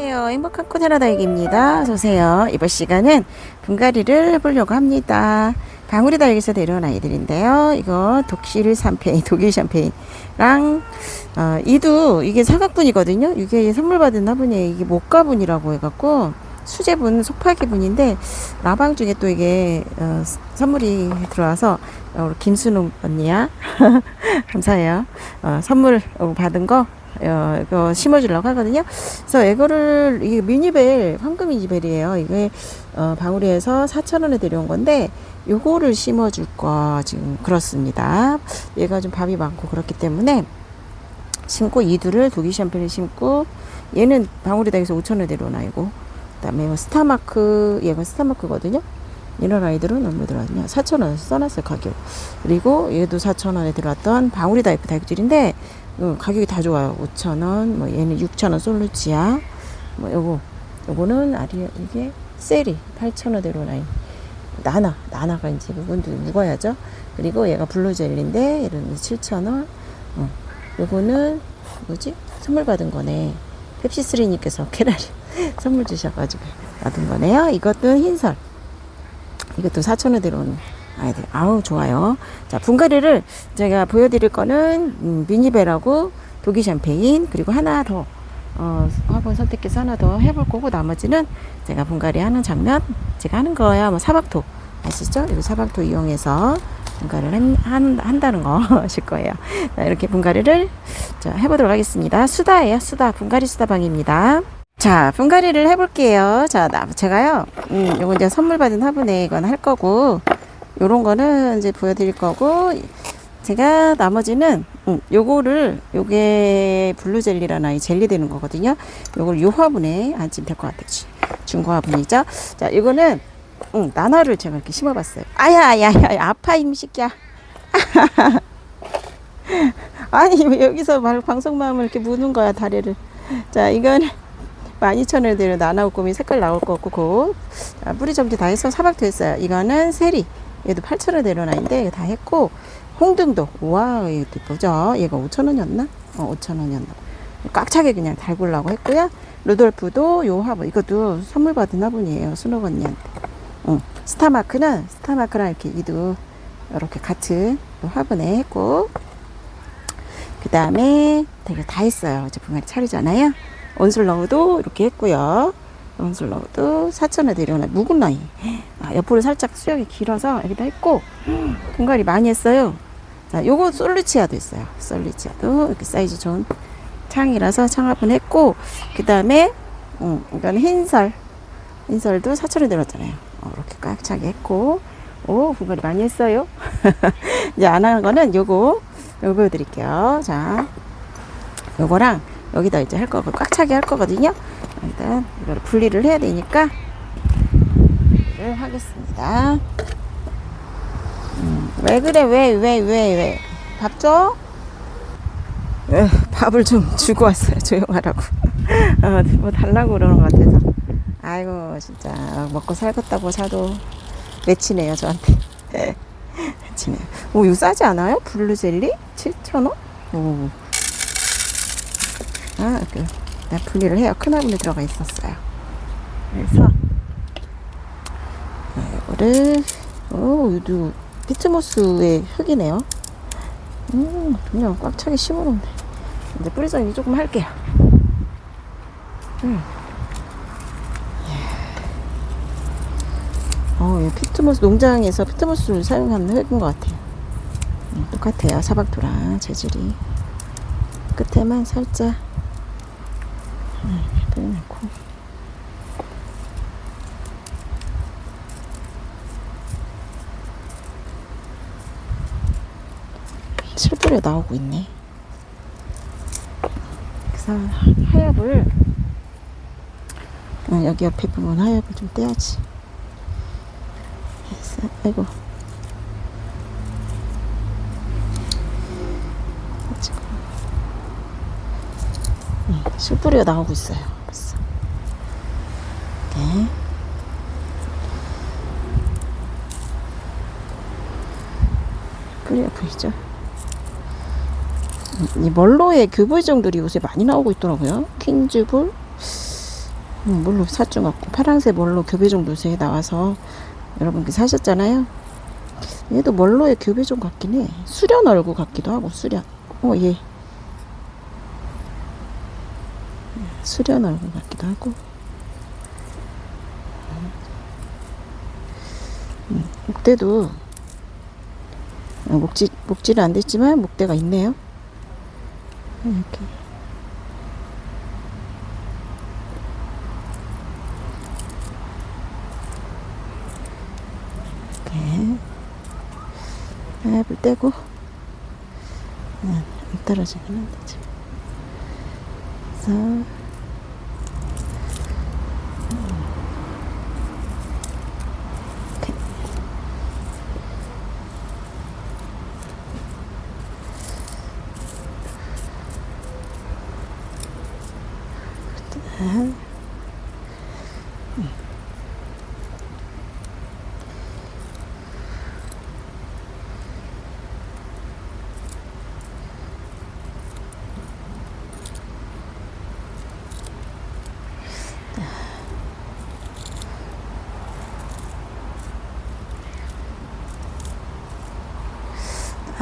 안녕하세요. 행복한 코데라다육입니다. 어서오세요. 이번 시간은 분갈이를 해보려고 합니다. 방울이 다육에서 데려온 아이들인데요. 이거 독실 샴페인, 독일 샴페인랑, 어, 이도 이게 사각분이거든요. 이게 선물 받은 화분이에요. 이게 목가분이라고 해갖고, 수제분, 속파기분인데, 라방 중에 또 이게, 어, 선물이 들어와서, 어, 김순웅 언니야. 감사해요. 어, 선물 받은 거, 어, 이거 심어주려고 하거든요. 그래서 이거를, 이게 미니벨, 황금 미니벨이에요. 이게, 어, 방울이에서 4,000원에 데려온 건데, 요거를 심어줄 거, 지금, 그렇습니다. 얘가 좀 밥이 많고 그렇기 때문에, 심고, 이두를 독일 샴페인을 심고, 얘는 방울이 닭에서 5,000원에 데려온 아이고, 그 다음에 뭐 스타마크, 얘가 스타마크거든요. 이런 아이들은 얼마 들어왔냐? 4,000원 써놨어요, 가격. 그리고 얘도 4,000원에 들어왔던 방울이 다이프 다육들인데, 어, 가격이 다 좋아요. 5,000원, 뭐 얘는 6,000원 솔루치아, 뭐 요거, 요거는 아리, 이게 세리 8,000원대로 라인. 나나, 나나가 이제 무건도 묵어야죠. 그리고 얘가 블루젤리인데, 얘는 7,000원. 어, 요거는 뭐지? 선물 받은 거네. 펩시스리님께서 캐나리 선물 주셔가지고 받은 거네요. 이것도 흰설. 이것도 4,000원 들어오는 아이들. 아우, 좋아요. 자, 분갈이를 제가 보여드릴 거는, 음, 미니벨하고 독일 샴페인, 그리고 하나 더, 어, 화분 선택해서 하나 더 해볼 거고, 나머지는 제가 분갈이 하는 장면, 제가 하는 거야. 뭐, 사박토. 아시죠? 이거 사박토 이용해서 분갈이를 한, 한, 한다는 거 하실 거예요. 자, 이렇게 분갈이를 자, 해보도록 하겠습니다. 수다예요. 수다. 분갈이 수다방입니다. 자, 분갈이를 해볼게요. 자, 나, 제가요, 음, 요거 이제 선물 받은 화분에 이건 할 거고, 요런 거는 이제 보여드릴 거고, 제가 나머지는, 음, 요거를, 요게 블루젤리라는 아이 젤리 되는 거거든요. 요걸 요 화분에 앉으면 될 것 같아요. 주- 중고 화분이죠. 자, 이거는, 음, 나나를 제가 이렇게 심어봤어요. 아야, 야, 야, 야, 아파, 임식이야. 아니, 왜 여기서 말, 방송마음을 이렇게 무는 거야, 다리를. 자, 이건, 12,000원에 대로 나나 우꾸미 색깔 나올 거 같고 곧 자, 뿌리 점지 다 해서 사박도 했어요. 이거는 세리 얘도 8,000원 대로나인데 이거 다 했고 홍등도 와 이것도 이쁘죠? 얘가 5,000원이었나? 어 5,000원이었나? 꽉 차게 그냥 달구려고 했고요. 루돌프도 요 화분 이것도 선물 받은 화분이에요. 순옥 언니한테. 응. 스타마크는 스타마크랑 이렇게 이도 이렇게 같은 화분에 했고 그 다음에 되게 다 했어요. 이제 분갈이 차리잖아요. 온슬러우도 이렇게 했고요. 온슬러우도 4,000원에 데려오나 묵은 나이. 아, 옆으로 살짝 수영이 길어서 여기다 했고 분갈이 많이 했어요. 자, 요거 솔루치아도 있어요. 솔루치아도 이렇게 사이즈 좋은 창이라서 창합은 했고 그 다음에 음, 이건 흰설 흰설도 4,000원 들었잖아요. 어, 이렇게 꽉 차게 했고 오 분갈이 많이 했어요. 이제 안 하는 거는 요거 요거 보여드릴게요. 자 요거랑 여기다 이제 할 거고 꽉 차게 할 거거든요. 일단 이거를 분리를 해야 되니까 분리를 하겠습니다. 음, 왜 그래? 왜 왜 왜 왜? 밥 줘? 에, 밥을 좀 주고 왔어요. 조용하라고. 어, 뭐 달라고 그러는 것 같아서. 아이고 진짜 먹고 살겠다고 사도 맺히네요 저한테. 맺히네요. 오 이거 싸지 않아요? 블루젤리 7,000원? 오. 아, 그, 나 분리를 해요. 큰 화분에 들어가 있었어요. 그래서, 네, 이거를, 오, 이도 피트모스의 흙이네요. 음, 그냥 꽉 차게 심어놓네. 이제 뿌리 정리 조금 할게요. 음. 예. 어, 이 피트모스, 농장에서 피트모스를 사용하는 흙인 것 같아요. 음, 똑같아요. 사박토랑 재질이. 끝에만 살짝 빼놓고 실들에 나오고 있네. 그래서 하엽을 어, 여기 옆에 부분 하엽을 좀 떼야지. 아이고 음, 실뿌리가 나오고 있어요. 벌써. 이렇게. 뿌리가 보이죠? 음, 이 멀로의 교보정들이 요새 많이 나오고 있더라고요. 퀸즈볼. 음, 뭘로 사주 같고 파란색 뭘로 교배종 노세에 나와서 여러분께 사셨잖아요. 얘도 뭘로의 교배종 같긴 해. 수련 얼굴 같기도 하고 수련. 어 얘. 수련 얼굴 같기도 하고. 음, 목대도 어, 목질 목질은 안 됐지만 목대가 있네요. 이렇게. 이렇게. 아, 불 떼고. 아, 안 한데, 지금. 그래서. 아.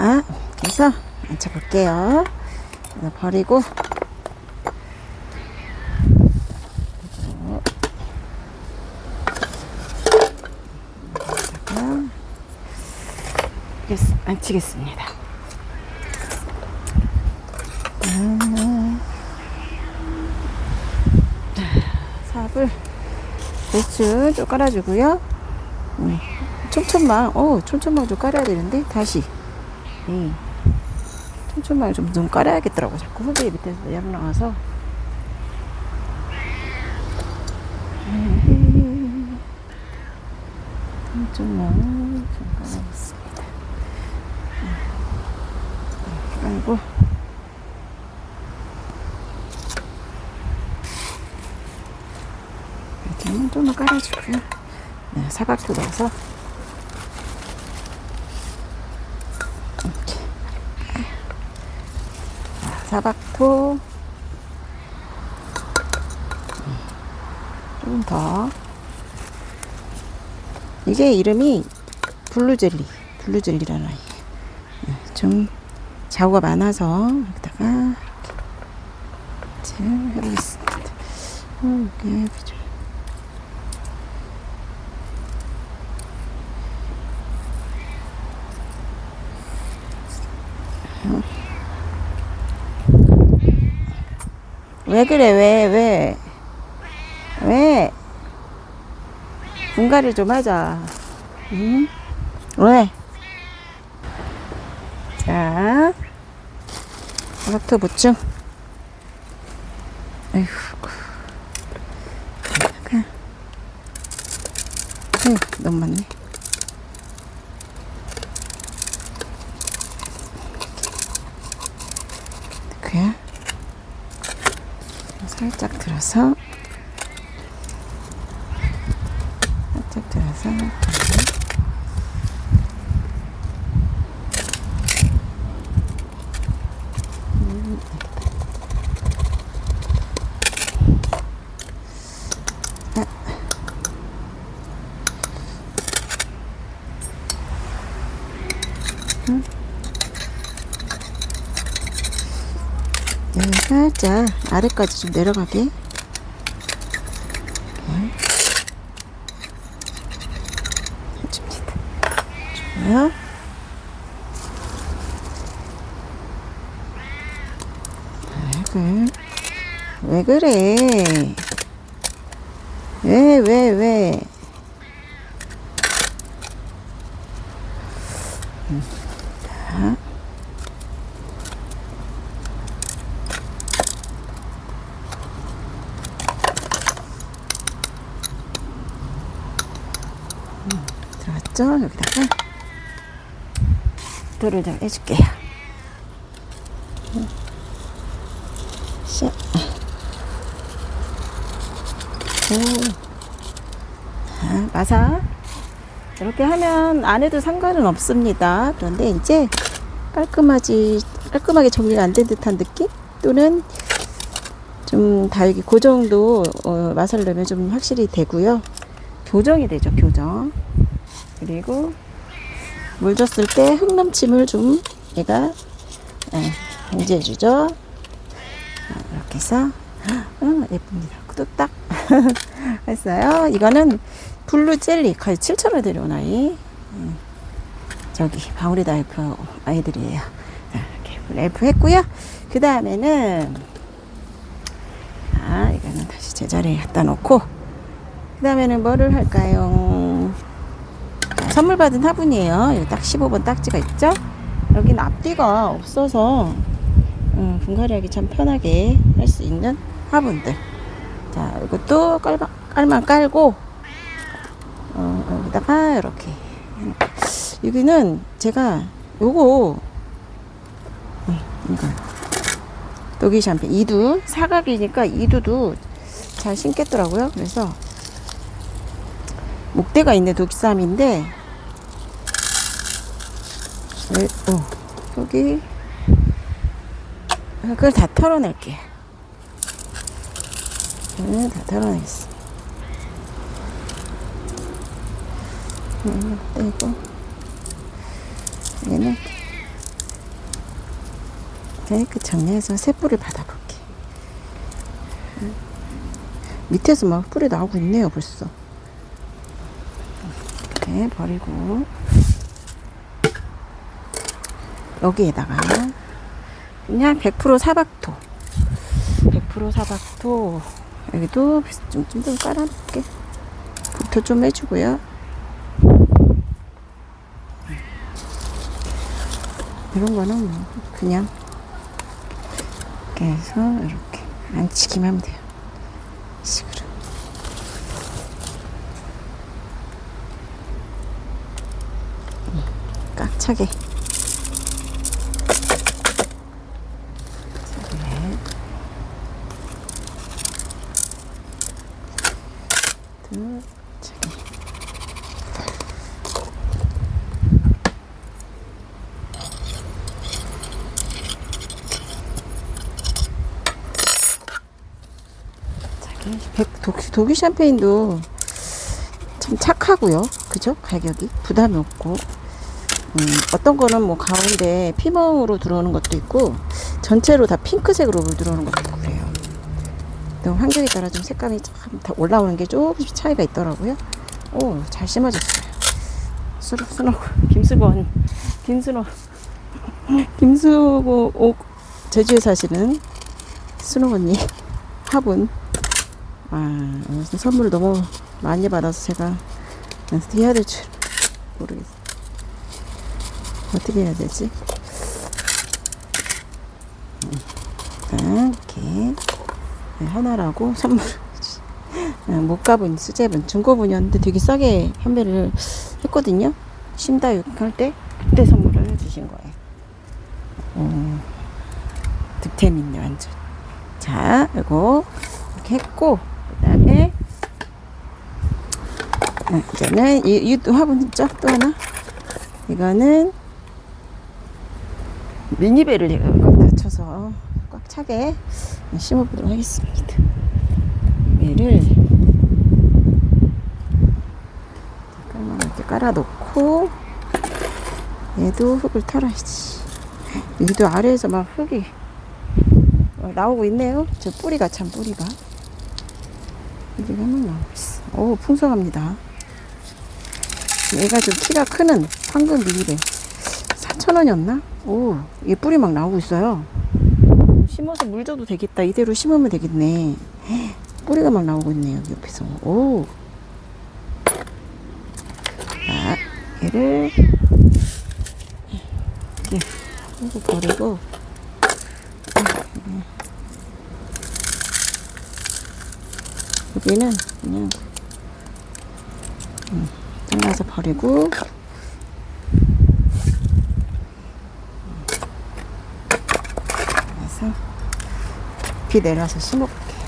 아, 그래서 앉혀볼게요. 버리고. 여기다가 앉히겠- 앉히겠습니다. 아, 삽을 대충 좀 깔아주고요. 음, 촘촘망, 어, 촘촘망 좀 깔아야 되는데 다시. 음. 촘촘하게 좀, 좀 깔아야겠더라고. 자꾸 후배 밑에서 약 나와서. 촘촘하게 좀 깔아봤습니다. 깔고. 이렇게 좀만 깔아주고요. 네, 사각도 넣어서. 이렇게. 사박토 조금 더 이게 이름이 블루젤리 블루젤리라는 아이 좀 자구가 많아서 여기다가 좀 해보겠습니다 어, 이렇게 좀왜 그래 왜 왜? 왜? 분갈이 좀 하자. 응? 왜? 자, 사각토 보충. 아이고. 여기다가. 아유, 너무 많네. 그야 살짝 들어서 살짝 들어서 여기 살짝 아래까지 좀 내려가게. 해줍니다. 좋아요. 왜, 그, 왜 그래? 왜, 왜, 왜? 음, 자. 들어갔죠? 여기다가 돌을 좀 해줄게요. 마사. 이렇게 하면 안 해도 상관은 없습니다. 그런데 이제 깔끔하지, 깔끔하게 정리가 안 된 듯한 느낌? 또는 좀 달기 그 정도 어, 맛을 내면 좀 확실히 되고요. 교정이 되죠, 교정. 그리고 물 줬을 때 흙넘침을 좀 얘가 예, 방지해 주죠. 이렇게 해서 음, 예쁩니다. 뚝딱 했어요. 이거는 블루 젤리 거의 7,000원 데려온 아이. 음, 저기 방울이 다이프 아이들이에요. 자, 이렇게 랩프 했고요. 그 다음에는 아 이거는 다시 제자리에 갖다 놓고 그 다음에는 뭐를 할까요? 아, 선물 받은 화분이에요. 딱 15번 딱지가 있죠? 여기는 앞뒤가 없어서 음, 분갈이하기 참 편하게 할 수 있는 화분들. 자, 이것도 깔만, 깔만 깔고 어, 여기다가 이렇게 여기는 제가 요거 음, 이거 독일 샴페인 이두 사각이니까 이두도 잘 신겠더라고요. 그래서 목대가 있는 독삼인데 왜, 어, 여기 그걸 다 털어낼게. 네, 다 털어내겠어. 음, 떼고 얘는 깨끗 정리해서 새 뿌리를 받아볼게. 음. 밑에서 막 뿌리 나오고 있네요, 벌써. 이렇게 버리고 여기에다가 그냥 100% 사박토. 100% 사박토. 여기도 좀좀 좀 깔아놓을게. 부터 좀 해주고요. 이런 거는 뭐 그냥 이렇게 해서 이렇게 안치기만 하면 돼요. 이 식으로. 음, 꽉 차게 네. 둘, 차게. 자기 백- 독, 독일 샴페인도 참 착하고요. 그죠? 가격이 부담이 없고. 음, 어떤 거는 뭐 가운데 피멍으로 들어오는 것도 있고 전체로 다 핑크색으로 물 들어오는 것도 있고 그래요. 또 환경에 따라 좀 색감이 참다 올라오는 게 조금씩 차이가 있더라고요. 오, 잘 심어졌어요. 수로, 수노, 김수건, 김수노, 김수고, 오, 제주에 사시는 수노 언니 화분. 아, 선물을 너무 많이 받아서 제가 어떻게 해야 될지 모르겠어요. 어떻게 해야 되지? 음, 이렇게 네, 하나라고 선물 네, 못 가본 수제분 중고분이었는데 되게 싸게 판매를 했거든요. 심다육 할 때 그때 선물을 해주신 거예요. 어, 득템 있네 완전. 자, 이거 이렇게 했고 그다음에 네, 이제는 이, 이 화분 있죠? 또 하나 이거는 미니배를 제가 꽉 닫혀서 꽉 차게 심어보도록 하겠습니다. 얘를 잠깐만 이렇게 깔아놓고 얘도 흙을 털어야지. 여기도 아래에서 막 흙이 어, 나오고 있네요. 저 뿌리가 참 뿌리가 뿌리가 막 나오고 있어. 오 풍성합니다. 얘가 좀 키가 크는 황금 미니배 4,000원이었나? 오, 얘 뿌리 막 나오고 있어요. 심어서 물 줘도 되겠다. 이대로 심으면 되겠네. 뿌리가 막 나오고 있네요. 옆에서. 오. 자, 얘를 이렇게 하고 버리고 여기는 그냥 음, 잘라서 버리고. 그래서 비 내려서 심어볼게요.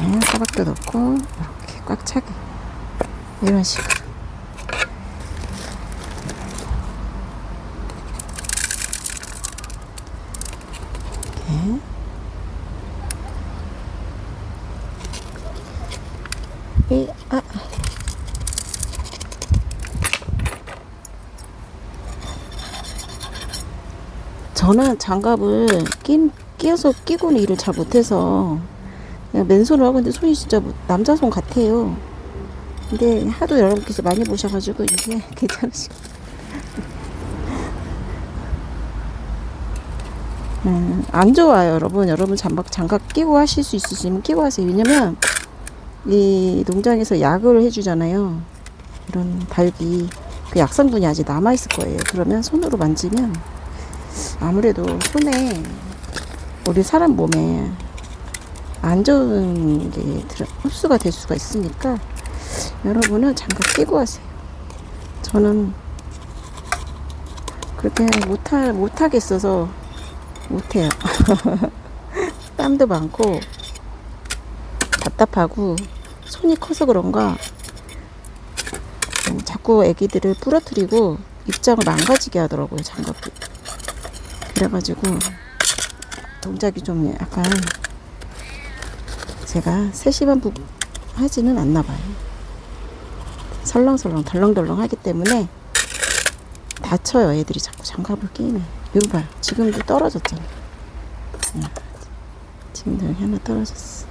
네, 사박도 넣고 이렇게 꽉 차게. 이런 식으로. 이렇게. 이, 아. 저는 장갑을 낀, 끼어서 끼고는 일을 잘 못해서 그냥 맨손으로 하고 있는데 손이 진짜 뭐 남자 손 같아요. 근데 하도 여러분께서 많이 보셔가지고 이게 괜찮으시고. 음, 안 좋아요, 여러분. 여러분 장갑, 장갑 끼고 하실 수 있으시면 끼고 하세요. 왜냐면 이 농장에서 약을 해주잖아요. 이런 달기. 그 약성분이 아직 남아있을 거예요. 그러면 손으로 만지면 아무래도 손에 우리 사람 몸에 안 좋은 게 들어- 흡수가 될 수가 있으니까 여러분은 장갑 끼고 하세요. 저는 그렇게 못하, 못하겠어서 못해요. 땀도 많고 답답하고 손이 커서 그런가 음, 자꾸 애기들을 부러뜨리고 입장을 망가지게 하더라고요 장갑이 그래가지고 동작이 좀 약간 제가 세심한 부 하지는 않나 봐요. 설렁설렁 덜렁덜렁 하기 때문에 다쳐요 애들이 자꾸. 장갑을 끼면. 이거 봐요. 지금도 떨어졌잖아 응. 지금도 여기 하나 떨어졌어.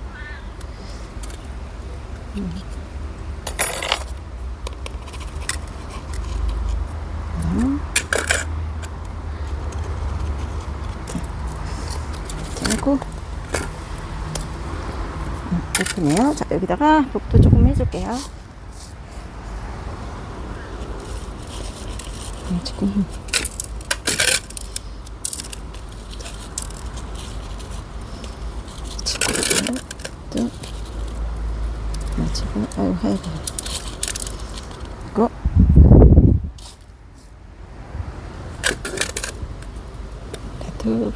하고 음, 예쁘네요. 자 여기다가 복도 조금 해줄게요. 음, 지금 지금 또 아유 해야 돼. 이거 레드부터 이렇게.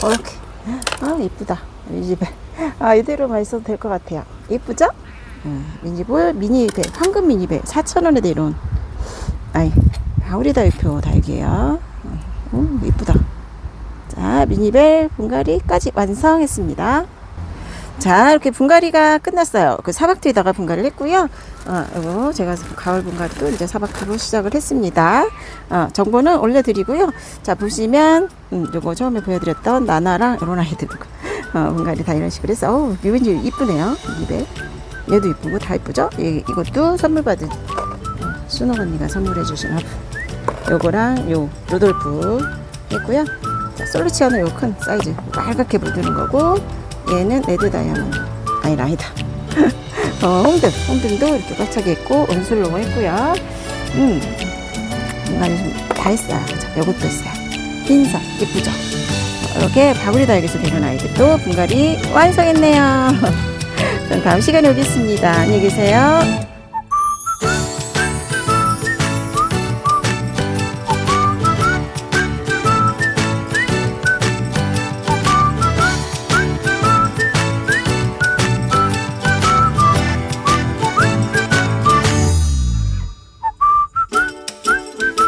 이렇게. 아, 이쁘다. 이 집에. 아, 이대로만 있어도 될 것 같아요. 이쁘죠? 음, 미니볼, 미니배, 황금 미니배. 4,000원에 내려온. 아이, 바우리 달표 달기예요 음, 이쁘다. 자, 미니벨 분갈이까지 완성했습니다. 자, 이렇게 분갈이가 끝났어요. 그 사박트에다가 분갈이를 했고요. 어, 이거 제가 가을 분갈이도 이제 사박트로 시작을 했습니다. 어, 정보는 올려드리고요. 자, 보시면, 음, 요거 처음에 보여드렸던 나나랑 이런 아이들, 어, 분갈이 다 이런 식으로 해서, 어우, 왠지 이쁘네요. 입에. 얘도 이쁘고 다 이쁘죠? 이, 이것도 선물 받은, 어, 순옥 언니가 선물해 주신 화분. 요거랑 요, 로돌프 했고요. 자, 솔루치아는 요 큰 사이즈. 빨갛게 묻는 거고, 얘는 레드 다이아몬드. 아니, 아니다. 어, 홍등. 홍등도 이렇게 꽉차게 있고, 온술로 했고요. 음. 뭔가 좀다 했어요. 그죠? 요것도 했어요. 흰색. 예쁘죠? 어, 이렇게 바구리 달기에서 되는 아이들도 분갈이 완성했네요. 전 다음 시간에 오겠습니다. 안녕히 계세요.